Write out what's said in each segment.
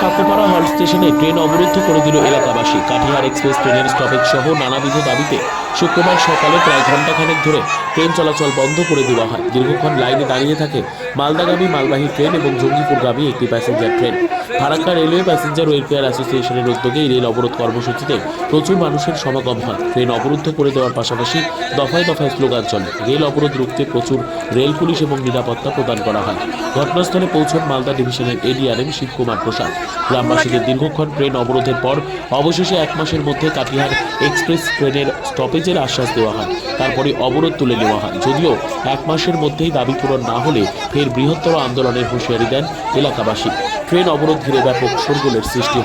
halt হল স্টেশনে train অবরুদ্ধ করে দিল এলাকাবাসী। কাটিহার এক্সপ্রেস ট্রেনের স্টপেজ সহ নানাবিধ দাবিতে শুক্রবার সকালে প্রায় ঘণ্টাখানেক ধরে ট্রেন চলাচল বন্ধ করে দেওয়া হয়। দীর্ঘক্ষণ লাইনে দাঁড়িয়ে থাকে মালদাগামী মালবাহী ট্রেন এবং জঙ্গিপুরগামী একটি passenger train Farakka railway passenger welfare অ্যাসোসিয়েশনের উদ্যোগে এই রেল অবরোধ কর্মসূচিতে প্রচুর মানুষের সমাগম হয়। ট্রেন অবরুদ্ধ করে দেওয়ার পাশাপাশি দফায় দফায় স্লোগান চলে। রেল অবরোধ রুখতে প্রচুর রেল পুলিশ এবং নিরাপত্তা প্রদান করা হয়। ঘটনাস্থলে পৌঁছন মালদা ডিভিশনের এডিআরএম শিবকুমার প্রসাদ। গ্রামবাসীদের দীর্ঘক্ষণ ট্রেন অবরোধের পর অবশেষে এক মাসের মধ্যে কাটিহার এক্সপ্রেস ট্রেনের স্টপেজের আশ্বাস দেওয়া হয়। তারপরে অবরোধ তুলে নেওয়া হয়। যদিও এক মাসের মধ্যেই দাবি পূরণ না হলে ফের বৃহত্তর আন্দোলনের হুঁশিয়ারি দেন এলাকাবাসী। ট্রেন অবরোধ ঘিরে ব্যাপক সরগোলের সৃষ্টি।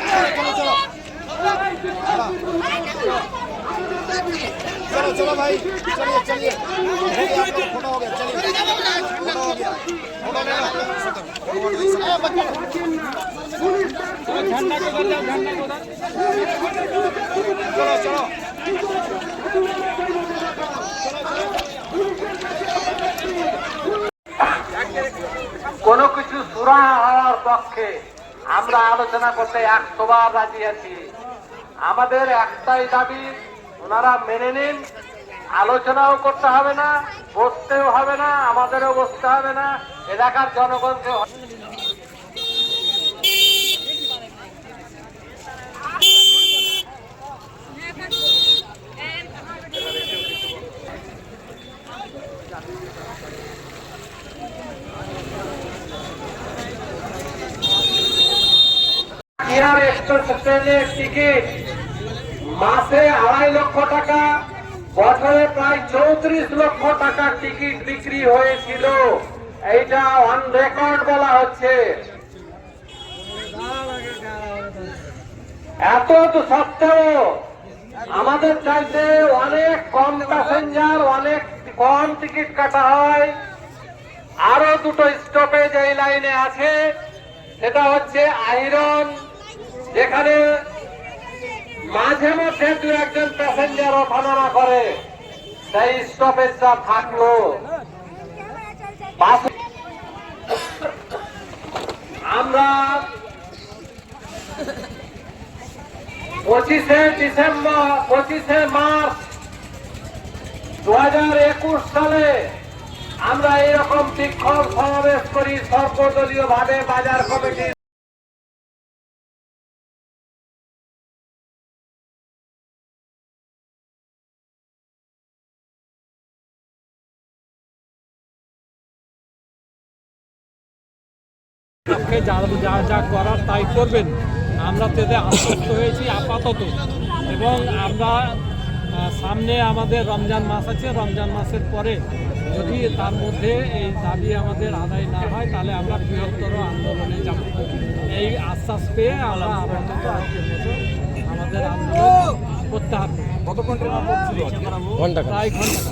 কোনো কিছু সুরা পক্ষে আমরা আলোচনা করতে একশো বার রাজি আছি। আমাদের একটাই দাবি, ওনারা মেনে নিন, আলোচনাও করতে হবে না, বসতেও হবে না, আমাদেরও বসতে হবে না, এলাকার জনগণকে এয়ার এক্সপ্রেস ট্রেনের টিকিট? মাসে আড়াই লক্ষ টাকা, বছরে প্রায় চৌত্রিশ লক্ষ টাকার টিকিট বিক্রি হয়েছিল। এইটা অন রেকর্ড বলা হচ্ছে। এত তো সত্ত্বেও আমাদের চাইতে অনেক কম প্যাসেঞ্জার অনেক কম টিকিট কাটা হয়। আরও দুটো স্টপেজ এই লাইনে আছে। সেটা হচ্ছে আইরন যেখানে মাঝে মধ্যে দু একজন প্যাসেঞ্জার ওঠানামা করে। সেই স্টপেজটা থাকল। আমরা পঁচিশে ডিসেম্বর, পঁচিশে মার্চ দু একুশ সালে আমরা এরকম বিক্ষোভ সমাবেশ করি সর্বদলীয় ভাবে বাজার কমিটি আপনি যা যা করার তাই করবেন। আমরা তাতে আশ্বস্ত হয়েছি আপাতত। এবং আমরা সামনে আমাদের রমজান মাস আছে। রমজান মাসের পরে যদি তার মধ্যে এই দাবি আমাদের আদায় না হয় তাহলে আমরা বৃহত্তর আন্দোলনে যাব। এই আশ্বাস পেয়ে আমরা আপাতত আজকের মতো আমাদের আন্দোলন করতে হবে প্রায় ঘণ্টা।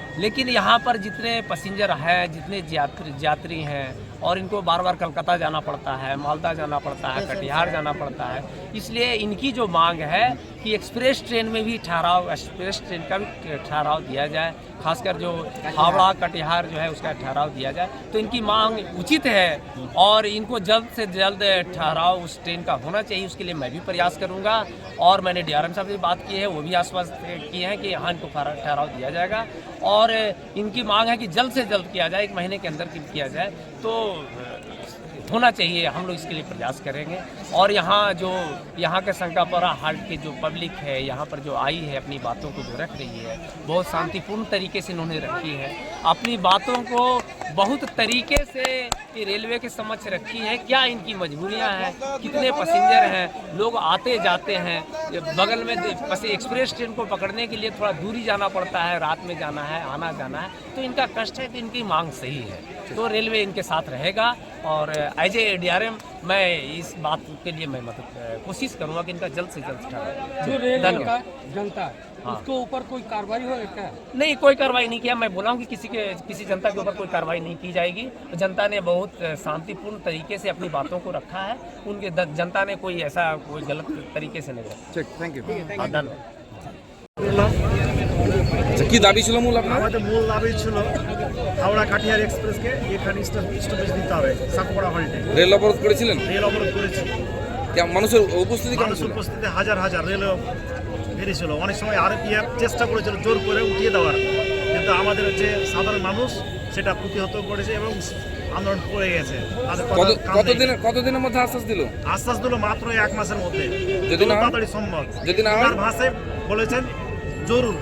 लेकिन यहाँ पर जितने पैसेंजर हैं जितने यात्री यात्री हैं और इनको बार बार कलकत्ता जाना पड़ता है मालदा जाना पड़ता है कटिहार जाना पड़ता है। इसलिए इनकी जो मांग है कि एक्सप्रेस ट्रेन में भी ठहराव एक्सप्रेस ट्रेन का भी ठहराव दिया जाए खासकर जो हावड़ा कटिहार जो है उसका ठहराव दिया जाए तो इनकी मांग उचित है और इनको जल्द से जल्द ठहराव उस ट्रेन का होना चाहिए उसके लिए मैं भी प्रयास करूँगा। और मैंने डीआरएम साहब से बात की है वो भी आश्वस्त किए हैं कि यहाँ इनको ठहराव दिया जाएगा। और इनकी मांग है कि जल्द से जल्द किया जाए, एक महीने के अंदर किया जाए। तो होना चाहिए, हम लोग इसके लिए प्रयास करेंगे। और यहाँ जो, यहाँ के शंकापरा हाल्ट के जो पब्लिक है, यहाँ पर जो आई है, अपनी बातों को जो रख रही है, बहुत शांतिपूर्ण तरीके से इन्होंने रखी है। अपनी बातों को बहुत तरीके से रेलवे के समक्ष रखी है। क्या इनकी मजबूरियाँ हैं? कितने पैसेंजर हैं? लोग आते जाते हैं। बगल में एक्सप्रेस ट्रेन को पकड़ने के लिए थोड़ा दूरी जाना पड़ता है, रात में जाना है, आना जाना है। तो इनका कष्ट है तो इनकी मांग सही है। तो रेलवे इनके साथ रहेगा और एज ए डीआरएम मैं इस बात के लिए मैं मदद कोशिश करूंगा कि इनका जल्द से जल्द ठहराव जो रेल धन्यवाद। का जनता है हाँ। उसके ऊपर कोई कार्रवाई हो क्या नहीं कोई कार्रवाई नहीं किया मैं बोला हूँ कि किसी के किसी जनता के ऊपर कोई कार्रवाई नहीं की जाएगी जनता ने बहुत अ, शांतिपूर्ण तरीके से अपनी बातों को रखा है उनके द- जनता ने कोई ऐसा कोई गलत तरीके से नहीं रखा ঠিক থ্যাংক ইউ हाँ, धन्यवाद আচ্ছা কি দাবি ছিল মূল আপনার আমাদের মূল দাবি ছিল হাওড়া কাঠিয়ার এক্সপ্রেসকে এখানে স্টপেজ দিতে হবে সাকুপাড়া হল্টে। রেল অবরোধ করেছিলেন? রেল অবরোধ করেছি। মানুষের উপস্থিতি কেমন মানুষ উপস্থিতি হাজার হাজার রেল বেরিয়েছিল অনেক সময় আর চেষ্টা করেছিল জোর করে উঠিয়ে দেওয়ার। কিন্তু আমাদের যে সাধারণ মানুষ সেটা প্রতিহত করেছে এবং আন্দোলন করে গেছে। তাদের কত কান কতদিনের মধ্যে আশ্বাস দিল? আশ্বাস দিল মাত্র এক মাসের মধ্যে। যদি না তাড়াতাড়ি সম্ভব। যদি না ভাষায় বলেছেন জরুর।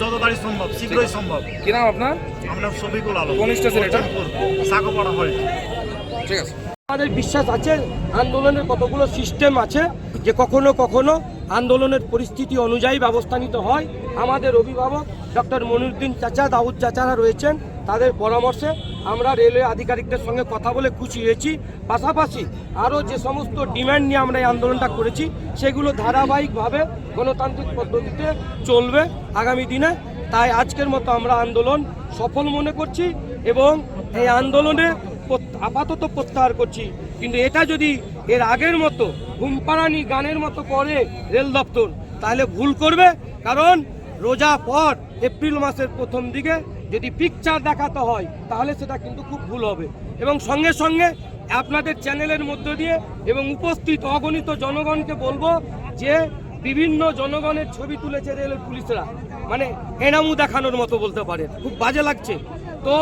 যত তাড়াতাড়ি সম্ভব শীঘ্রই সম্ভব। কি নাম আপনার? আমরা শফিকুল আলম। কোন স্টেশন এটা? সাকোপাড়া হল। ঠিক আছে। আমাদের বিশ্বাস আছে আন্দোলনের কতগুলো সিস্টেম আছে যে কখনো কখনো আন্দোলনের পরিস্থিতি অনুযায়ী ব্যবস্থা নিতে হয়। আমাদের অভিভাবক ডক্টর মনিরুদ্দিন চাচা দাউদ চাচারা রয়েছেন। তাদের পরামর্শে আমরা রেলওয়ে আধিকারিকদের সঙ্গে কথা বলে খুশি হয়েছি পাশাপাশি আরও যে সমস্ত ডিমান্ড নিয়ে আমরা এই আন্দোলনটা করেছি, সেগুলো ধারাবাহিকভাবে গণতান্ত্রিক পদ্ধতিতে চলবে আগামী দিনে। তাই আজকের মতো আমরা আন্দোলন সফল মনে করছি এবং এই আন্দোলনে আপাতত প্রত্যাহার করছি। কিন্তু এটা যদি এর আগের মতো ঘুমপাড়ানি গানের মতো করে রেল দপ্তর, তাহলে ভুল করবে। কারণ রোজা পর এপ্রিল মাসের প্রথম দিকে যদি পিকচার দেখাতে হয় তাহলে সেটা কিন্তু খুব ভুল হবে। এবং সঙ্গে সঙ্গে আপনাদের চ্যানেলের মধ্য দিয়ে এবং উপস্থিত অগণিত জনগণকে বলব যে বিভিন্ন জনগণের ছবি তুলেছে রেলের পুলিশরা। মানে এনামু দেখানোর মতো বলতে পারে খুব বাজে লাগছে। তো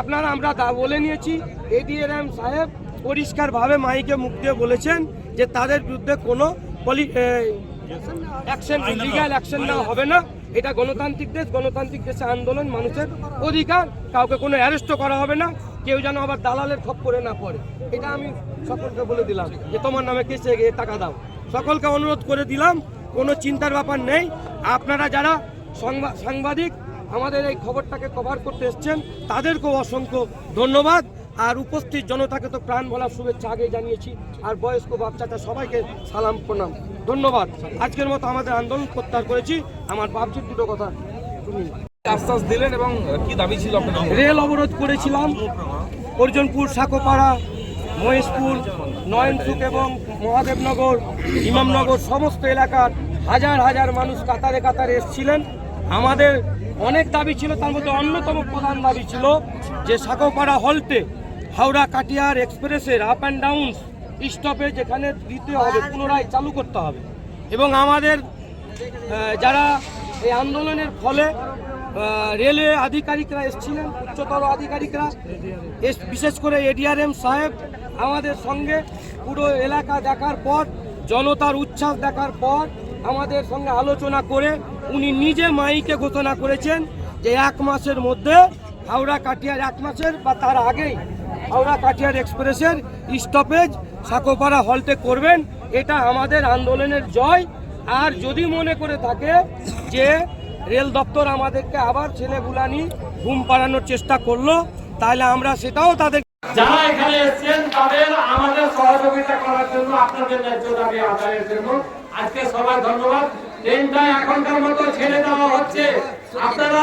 আপনারা আমরা দা বলে নিয়েছি এডিএরএম সাহেব পরিষ্কারভাবে মাইকে মুখ দিয়ে বলেছেন যে তাদের বিরুদ্ধে কোনো পলি অ্যাকশন লিগ্যাল অ্যাকশন নেওয়া হবে না। এটা গণতান্ত্রিক দেশ, গণতান্ত্রিক দেশে আন্দোলন, মানুষের অধিকার, কাউকে কোনো অ্যারেস্টও করা হবে না, কেউ যেন আবার দালালের খপ করে না পড়ে। এটা আমি সকলকে বলে দিলাম যে তোমার নামে কেসে গিয়ে টাকা দাও। সকলকে অনুরোধ করে দিলাম, কোনো চিন্তার ব্যাপার নেই। আপনারা যারা সাংবাদিক, আমাদের এই খবরটাকে কভার করতে এসছেন, তাদেরকেও অসংখ্য ধন্যবাদ। আর উপস্থিত জনতাকে তো প্রাণ বলার শুভেচ্ছা আগে জানিয়েছি। আর বয়স্ক বাচ্চাটা সবাইকে সালাম প্রণাম। ধন্যবাদ। আজকের মতো আমাদের আন্দোলন প্রত্যাহার করেছি। আমার বাপজির দুটো কথা শুনি আশ্বাস দিলেন এবং কি দাবি ছিল রেল অবরোধ করেছিলাম। অর্জনপুর সাকোপাড়া মহেশপুর নয়নসুক এবং মহাদেবনগর ইমামনগর সমস্ত এলাকার হাজার হাজার মানুষ কাতারে কাতারে এসেছিলেন। আমাদের অনেক দাবি ছিল তার মধ্যে অন্যতম প্রধান দাবি ছিল যে সাকোপাড়া হলতে হাওড়া কাটিয়ার এক্সপ্রেসের আপ অ্যান্ড ডাউন স্টপেজ এখানে দিতে হবে, পুনরায় চালু করতে হবে। এবং আমাদের যারা এই আন্দোলনের ফলে রেলওয়ে আধিকারিকরা এসেছিলেন, উচ্চতর আধিকারিকরা বিশেষ করে এডিআরএম সাহেব আমাদের সঙ্গে, পুরো এলাকা দেখার পর, জনতার উচ্ছ্বাস দেখার পর আমাদের সঙ্গে আলোচনা করে, উনি নিজে মাইকে ঘোষণা করেছেন যে এক মাসের মধ্যে হাওড়া কাটিয়ার এক মাসের বা তার আগেই হাওড়া কাটিয়ার এক্সপ্রেসের স্টপেজ সাকোপাড়া হলতে করবেন, এটা আমাদের আন্দোলনের জয়। আর যদি মনে করে থাকে যে রেল দপ্তর আমাদেরকে আবার ছেলে বুলানি ঘুম পাড়ানোর চেষ্টা করল, তাহলে আমরা সেটাও তাদের যারা এখানে এসেছেন, তাদের আমাদের সহযোগিতা করার জন্য আপনাদের ন্যায্য দাবি আদায়ের জন্য আজকে সবাই ধন্যবাদ। ট্রেনটা এখনকার মতো ছেড়ে দেওয়া হচ্ছে। আপনারা